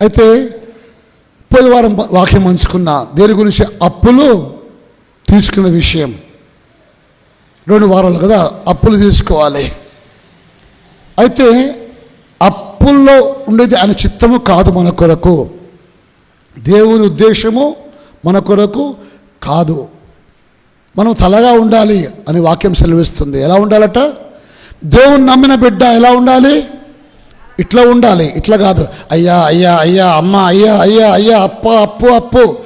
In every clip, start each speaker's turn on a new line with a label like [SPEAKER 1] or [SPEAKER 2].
[SPEAKER 1] అయితే పోయిన వారం వాక్యం పంచుకున్న దేని గురించి అప్పులు తీసుకున్న విషయం. రెండు వారాలు కదా అప్పులు తీసుకోవాలి. అయితే అప్పుల్లో ఉండేది ఆయన చిత్తము కాదు మన కొరకు. దేవుని ఉద్దేశము మన కొరకు కాదు. మనం తలగా ఉండాలి అని వాక్యం సెలవిస్తుంది. ఎలా ఉండాలట? దేవుని నమ్మిన బిడ్డ ఎలా ఉండాలి? ఇట్లా ఉండాలి ఇట్లా కాదు. అయ్యా అయ్యా అయ్యా అమ్మ అయ్యా అయ్యా అయ్యా అప్ప అప్పు అప్పు.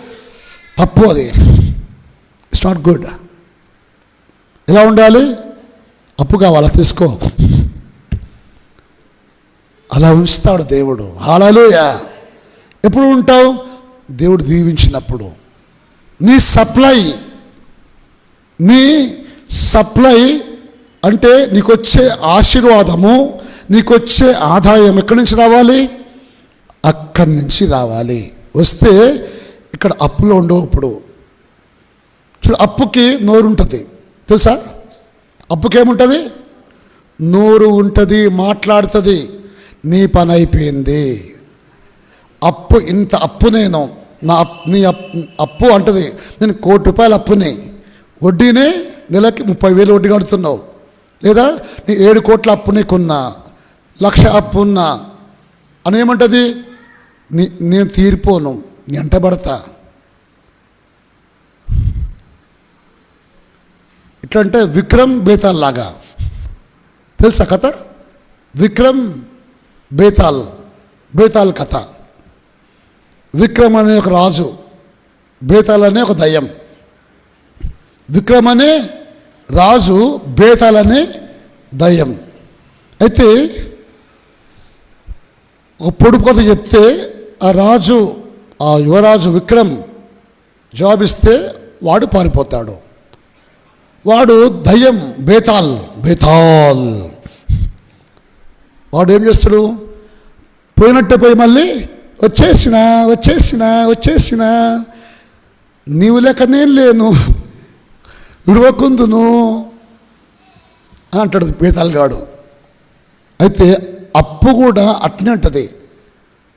[SPEAKER 1] తప్పు అది. ఇట్స్ నాట్ గుడ్ ఎలా ఉండాలి? అప్పు కావాలా? తీసుకో. అలా ఉంచుతాడు దేవుడు. హాలలోయా ఎప్పుడు ఉంటావు? దేవుడు దీవించినప్పుడు. నీ సప్లై నీ సప్లై అంటే నీకొచ్చే ఆశీర్వాదము నీకొచ్చే ఆదాయం ఎక్కడి నుంచి రావాలి? అక్కడి నుంచి రావాలి. వస్తే ఇక్కడ అప్పులో ఉండవు ఇప్పుడు. చూడు అప్పుకి నోరు ఉంటుంది తెలుసా? అప్పుకి ఏముంటుంది నోరు ఉంటుంది మాట్లాడుతుంది. నీ పని అయిపోయింది. అప్పు ఇంత అప్పు నేను. నా నీ అప్ అప్పు అంటది. నేను కోటి రూపాయల అప్పుని. వడ్డీనే నెలకి ముప్పై వేలు వడ్డీ కడుతున్నావు. లేదా నీ ఏడు కోట్ల అప్పు నీకున్నా లక్ష అప్పున్నా అని ఏమంటుంది? నీ నేను తీరిపోను నీ ఎంటబడతా ఇట్లంటే అంటే విక్రమ్ బేతాల్ లాగా. తెలుసా కథ? విక్రమ్ బేతాల్ బేతాల్ కథ. విక్రమ్ అనే ఒక రాజు బేతాల్ అనే ఒక దయ్యం. విక్రమ్ అనే రాజు బేతాల్ అనే దయ్యం. అయితే ఒక పొడుపు కథ చెప్తే ఆ రాజు ఆ యువరాజు విక్రమ్ జాబ్ ఇస్తే వాడు పారిపోతాడు. వాడు దయ్యం బేతాల్ బేతాల్. వాడు ఏం చేస్తాడు? పోయినట్టే పోయి మళ్ళీ వచ్చేసిన వచ్చేసిన వచ్చేసిన. నీవు లేక నేను లేను విడవకుందును అని అంటాడు బేతాల్ గాడు. అయితే అప్పు కూడా అట్నే ఉంటుంది.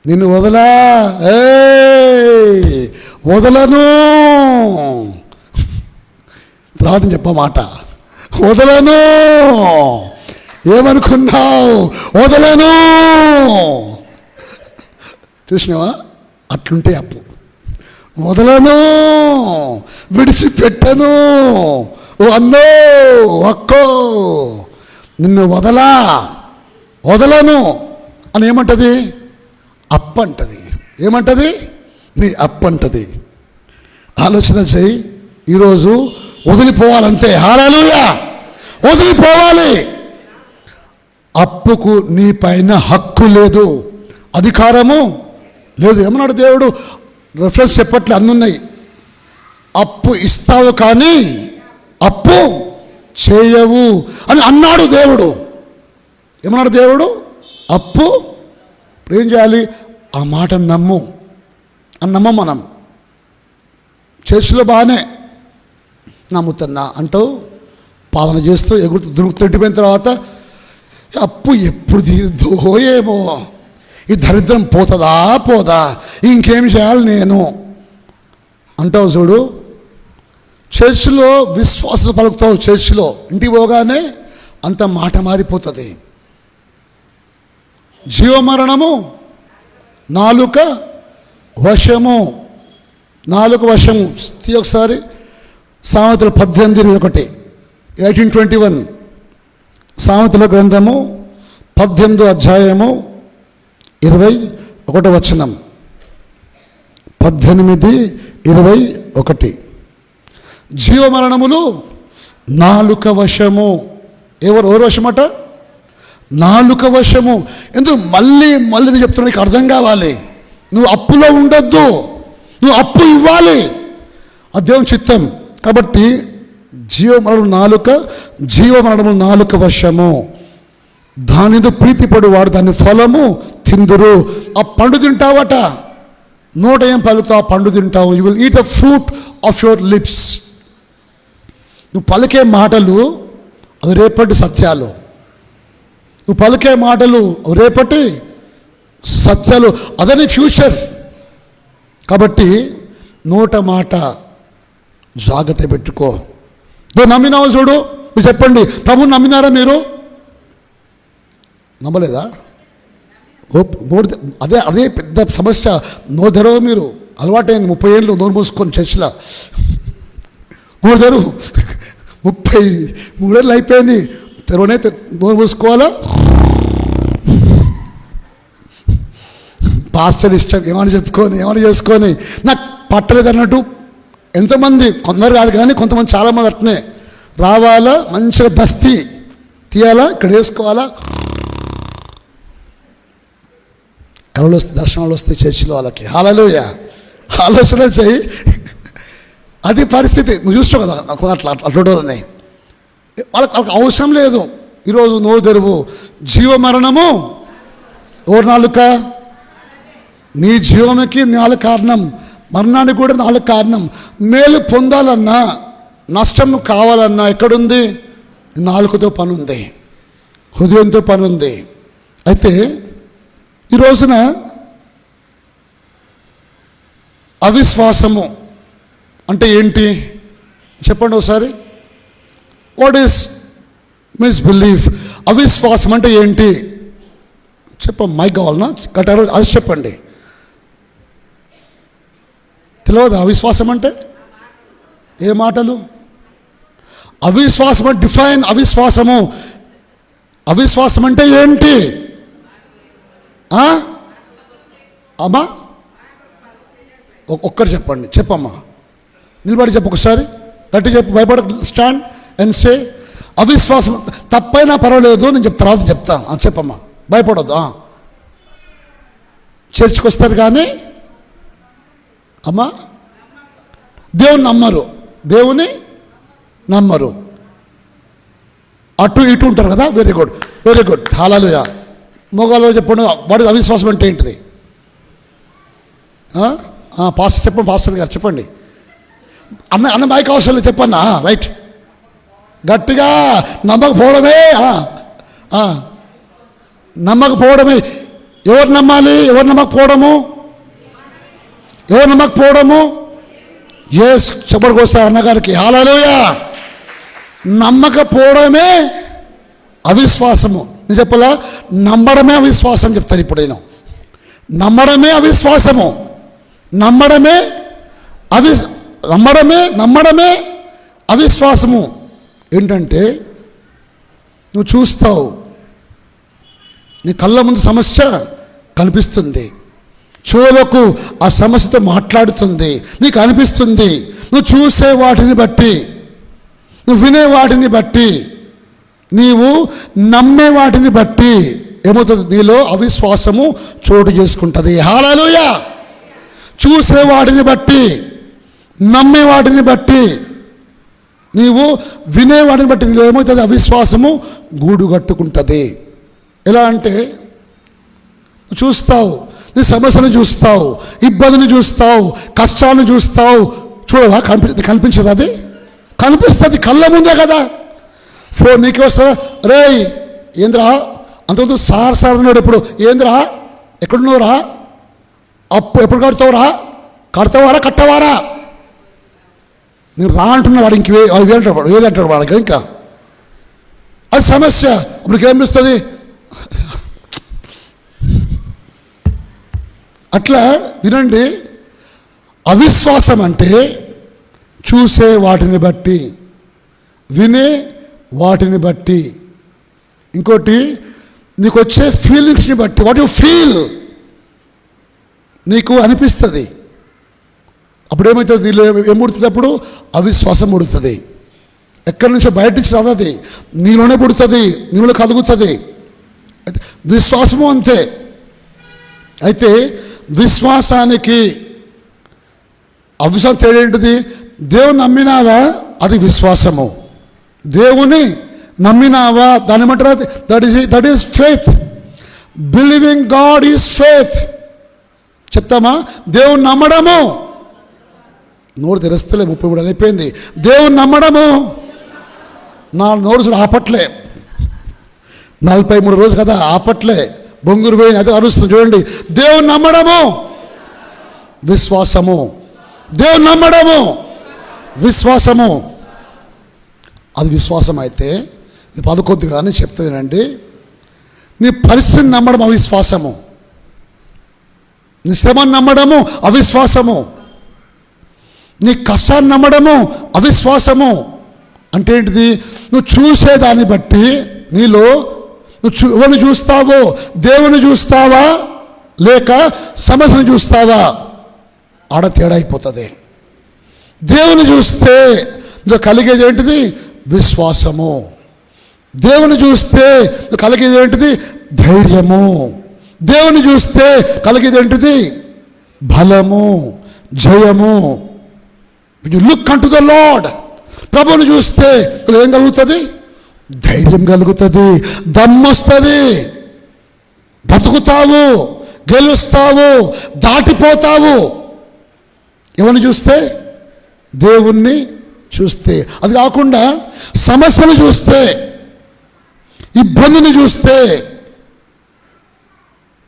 [SPEAKER 1] నిన్ను వదలా? ఏ వదలను! తర్వాత చెప్ప మాట. వదలను! ఏమనుకున్నావు? వదలను! చూసినావా? అట్లుంటే అప్పు. వదలను! విడిచిపెట్టను! అన్నో అక్కో నిన్ను వదలా! వదలను అని ఏమంటది? అప్పు అంటది ఏమంటది? నీ అప్పు అంటది ఆలోచన చేయి. ఈరోజు వదిలిపోవాలంతే. హాలూయా వదిలిపోవాలి. అప్పుకు నీ పైన హక్కు లేదు. అధికారము లేదు. ఏమన్నాడు దేవుడు? రెఫరెన్స్ చెప్పట్లే అన్నున్నాయి. అప్పు ఇస్తావు కానీ అప్పు చేయవు అని అన్నాడు దేవుడు. ఏమన్నాడు దేవుడు? అప్పు. ఇప్పుడు ఏం చేయాలి? ఆ మాట నమ్ము. అని నమ్మం మనం. చర్చిలో బాగానే నమ్ముతున్నా అంటూ పాలన చేస్తూ ఎగురు దురుకు తిట్టిపోయిన తర్వాత అప్పు ఎప్పుడు తీరుద్దో ఏమో. ఈ దరిద్రం పోతుందా? పోదా. ఇంకేం చేయాలి నేను? అంటావు చూడు. చర్చిలో విశ్వాసత పలుకుతావు చర్చిలో ఇంటికి పోగానే అంత మాట మారిపోతుంది. జీవమరణము నాలుక వశము. నాలుక వశము. తీ ఒకసారి. సామెతలు పద్దెనిమిది ఒకటి. Eighteen twenty one. సామెతల గ్రంథము పద్దెనిమిదో అధ్యాయము ఇరవై ఒకటో వచనం. పద్దెనిమిది ఇరవై ఒకటి. జీవమరణములు నాలుక వశము. ఎవరు? ఎవరు వశమట? నాలుక వశము. ఎందుకు? మళ్ళీ మళ్ళీ ఇది చెప్తున్నా నీకు అర్థం కావాలి. నువ్వు అప్పులో ఉండొద్దు. నువ్వు అప్పు ఇవ్వాలి. అది దేవుని చిత్తం. కాబట్టి జీవమరణం నాలుక జీవమరణము నాలుక వశము. దానితో ప్రీతిపడు వాడు దాని ఫలము తిందురు. ఆ పండు తింటావట. నోట ఏం పలుకుతావు ఆ పండు తింటావు. You will eat the fruit of your lips నువ్వు పలికే మాటలు అది రేపటి సత్యాలు. నువ్వు పలికే మాటలు రేపటి సత్యాలు అదని ఫ్యూచర్ కాబట్టి నోట మాట జాగ్రత్త పెట్టుకో. నువ్వు నమ్మినావు చూడు మీరు చెప్పండి ప్రభు నమ్మినారా మీరు? నమ్మలేదా? ఓ నోరు అదే అదే పెద్ద సమస్య. నోరు తెరవ మీరు. అలవాటైంది ముప్పై ఏళ్ళు నోరు మూసుకొని చర్చిలో. నోరు తెరువు. ముప్పై మూడేళ్ళు అయిపోయింది. తెరవనైతే నోరు మూసుకోవాలా పాస్టర్ ఇష్టం ఏమని చెప్పుకొని ఏమని చేసుకొని నాకు పట్టలేదు అన్నట్టు ఎంతమంది కొందరు కాదు కానీ కొంతమంది చాలామంది అట్నే రావాలా మంచిగా బస్తీ తీయాలా ఇక్కడ వేసుకోవాలా? కళలు వస్తే దర్శనాలు వస్తే చర్చిలో వాళ్ళకి. హాలలోయ ఆలోచన చేయి. అది పరిస్థితి. నువ్వు చూస్తావు కదా నాకు అట్లా ఉన్నాయి వాళ్ళకి వాళ్ళకి అవసరం లేదు. ఈరోజు నోరు తెరువు. జీవ మరణము ఓ నాలుక? నీ జీవముకి నాలుగు కారణం. మరణానికి కూడా నాలుగు కారణం. మేలు పొందాలన్నా నష్టం కావాలన్నా ఎక్కడుంది? నాలుగుతో పని ఉంది హృదయంతో పని ఉంది అయితే ఈ రోజున అవిశ్వాసము అంటే ఏంటి? చెప్పండి ఒకసారి. వాట్ ఈస్ మిస్ బిలీఫ్ అవిశ్వాసం అంటే ఏంటి? చెప్ప మై కావాలనా? కట్టారు అది చెప్పండి. తెలియదు అవిశ్వాసం అంటే? ఏ మాటలు? అవిశ్వాసం అంటే డిఫైన్ అవిశ్వాసము. అవిశ్వాసం అంటే ఏంటి? అమ్మా? ఒక్కరు చెప్పండి చెప్పమ్మా. నిలబడి చెప్పు ఒకసారి. గట్టి చెప్పు భయపడ స్టాండ్. అండ్ సే అవిశ్వాసం తప్పైనా పర్వాలేదు నేను చెప్తా తర్వాత చెప్తా. చెప్పమ్మా భయపడొద్దు చర్చ్కి వస్తారు కానీ అమ్మా దేవుని నమ్మరు దేవుని నమ్మరు. అటు ఇటు ఉంటారు కదా వెరీ గుడ్ వెరీ గుడ్ హాలాలుగా మొగాలో చెప్పండి వాడి అవిశ్వాసం అంటే ఏంటిది? పాస్టర్ చెప్పండి పాస్టర్ గారు చెప్పండి. అన్న అన్న మైక్ అవసరం లేదు చెప్పన్నా? రైట్ గట్టిగా నమ్మకపోవడమే నమ్మకపోవడమే. ఎవరు నమ్మాలి? ఎవరు నమ్మకపోవడము? ఎవరు నమ్మకపోవడము? ఏ చెప్పడు అన్నగారికి. హాలలోయ నమ్మకపోవడమే అవిశ్వాసము. నేను చెప్పలా? నమ్మడమే అవిశ్వాసం చెప్తాను ఇప్పుడు నేను. నమ్మడమే అవిశ్వాసము. నమ్మడమే అవి నమ్మడమే నమ్మడమే అవిశ్వాసము. ఏంటంటే నువ్వు చూస్తావు. నీ కళ్ళ ముందు సమస్య కనిపిస్తుంది. చెవులకు ఆ సమస్యతో మాట్లాడుతుంది. నీకు అనిపిస్తుంది నువ్వు చూసే వాటిని బట్టి నువ్వు వినే వాటిని బట్టి నీవు నమ్మే వాటిని బట్టి ఏమవుతుంది? నీలో అవిశ్వాసము చోటు చేసుకుంటుంది. హాలలోయ! చూసే వాటిని బట్టి నమ్మే వాటిని బట్టి నీవు వినేవాడిని బట్టి ఏమవుతుంది? అవిశ్వాసము గూడు కట్టుకుంటుంది. ఎలా అంటే చూస్తావు నీ సమస్యను చూస్తావు ఇబ్బందిని చూస్తావు కష్టాలను చూస్తావు చూడవా? కనిపి కనిపించదు అది? కనిపిస్తుంది కళ్ళ ముందే కదా. ఫోన్ నీకు వస్తుందా? రే ఏంద్రా? అంతకుముందు సార్ సార్ అన్నాడు ఇప్పుడు ఏంద్రా? ఎక్కడున్నావురా? అప్పు ఎప్పుడు కడతావురా? కడతావారా? కట్టవారా? నేను రా అంటున్న వాడు ఇంక వే- వాడు వాడు వాడికి ఇంకా. అది సమస్య. ఇప్పుడు ఏమిస్తుంది అట్లా వినండి. అవిశ్వాసం అంటే చూసే వాటిని బట్టి వినే వాటిని బట్టి. ఇంకోటి నీకు వచ్చే ఫీలింగ్స్ని బట్టి వాట్ యు ఫీల్ నీకు అనిపిస్తుంది. అప్పుడు ఏమవుతుంది దీనిలో ఏం అప్పుడు అవిశ్వాసం పుడుతుంది ఎక్కడి నుంచో బయట నుంచి రాదు అది నీలోనే పుడుతుంది. నీలో కలుగుతుంది. అయితే విశ్వాసము అంతే. అయితే విశ్వాసానికి అవిశ్వాసం తేడా ఏంటిది? దేవుని నమ్మినావా? అది విశ్వాసము. దేవుని నమ్మినావా? దాని ఏమంటారు? That is that is faith believing God is faith చెప్తామా? దేవుని నమ్మడము. నోరు తెరస్తలే ముప్పై మూడు అయిపోయింది. దేవుని నమ్మడము. నా నోరు చూడు ఆపట్లే. నలభై మూడు రోజు కదా ఆపట్లే. బొంగురు పోయింది అదే అరుస్తుంది చూడండి. దేవుని నమ్మడము. విశ్వాసము. దేవుని నమ్మడము. విశ్వాసము. అది విశ్వాసం అయితే ఇది పదకొద్ది కానీ చెప్తానండి నీ పరిస్థితిని నమ్మడం అవిశ్వాసము. నీ శ్రమను నమ్మడము అవిశ్వాసము. నీ కష్టాన్ని నమ్మడము అవిశ్వాసము అంటే ఏంటిది? నువ్వు చూసేదాన్ని బట్టి నీలో నువ్వు చూ ఎవరిని చూస్తావో? దేవుని చూస్తావా? లేక సమస్యను చూస్తావా? ఆడ తేడా అయిపోతుంది. దేవుని చూస్తే నువ్వు కలిగేది ఏంటిది? విశ్వాసము. దేవుని చూస్తే నువ్వు కలిగేది ఏంటిది? ధైర్యము. దేవుని చూస్తే కలిగేది ఏంటిది? బలము జయము. You look unto the Lord ప్రభుని చూస్తే ఏం కలుగుతుంది? ధైర్యం కలుగుతుంది దమ్మొస్తుంది. బ్రతుకుతావు గెలుస్తావు దాటిపోతావు. ఎవరిని చూస్తే? దేవుణ్ణి చూస్తే. అది కాకుండా సమస్యను చూస్తే ఇబ్బందిని చూస్తే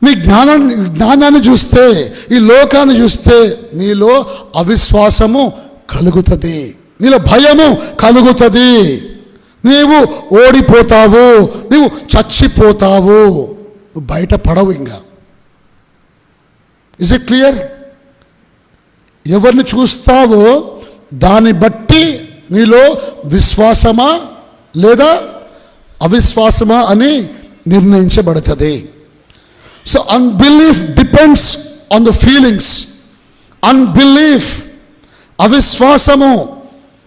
[SPEAKER 1] నీ జ్ఞానాన్ని జ్ఞానాన్ని చూస్తే ఈ లోకాన్ని చూస్తే నీలో అవిశ్వాసము కలుగుతుంది. నీలో భయము కలుగుతుంది. నీవు ఓడిపోతావు. నీవు చచ్చిపోతావు. నువ్వు బయట పడవు ఇంకా. ఇస్ ఇట్ క్లియర్ ఎవరిని చూస్తావో దాన్ని బట్టి నీలో విశ్వాసమా లేదా అవిశ్వాసమా అని నిర్ణయించబడుతుంది. So unbelief depends on the feelings unbelief అవిశ్వాసము.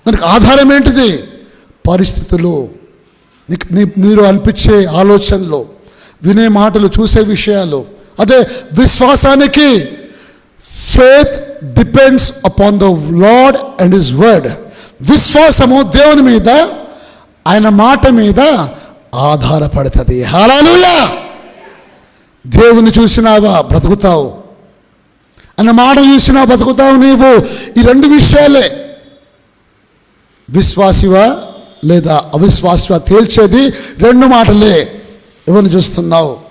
[SPEAKER 1] దానికి ఆధారం ఏంటిది? పరిస్థితులు. నీకు మీరు అనిపించే ఆలోచనలు వినే మాటలు చూసే విషయాలు. అదే విశ్వాసానికి faith depends upon the Lord and his word విశ్వాసము దేవుని మీద ఆయన మాట మీద ఆధారపడుతుంది. హాలూయా దేవుని చూసినావా? బ్రతుకుతావు. అన్న మాట చూసినా బ్రతుకుతావు నీవు. ఈ రెండు విషయాలే. విశ్వాసివా లేదా అవిశ్వాసివా తేల్చేది రెండు మాటలే. ఎవరిని చూస్తున్నావు?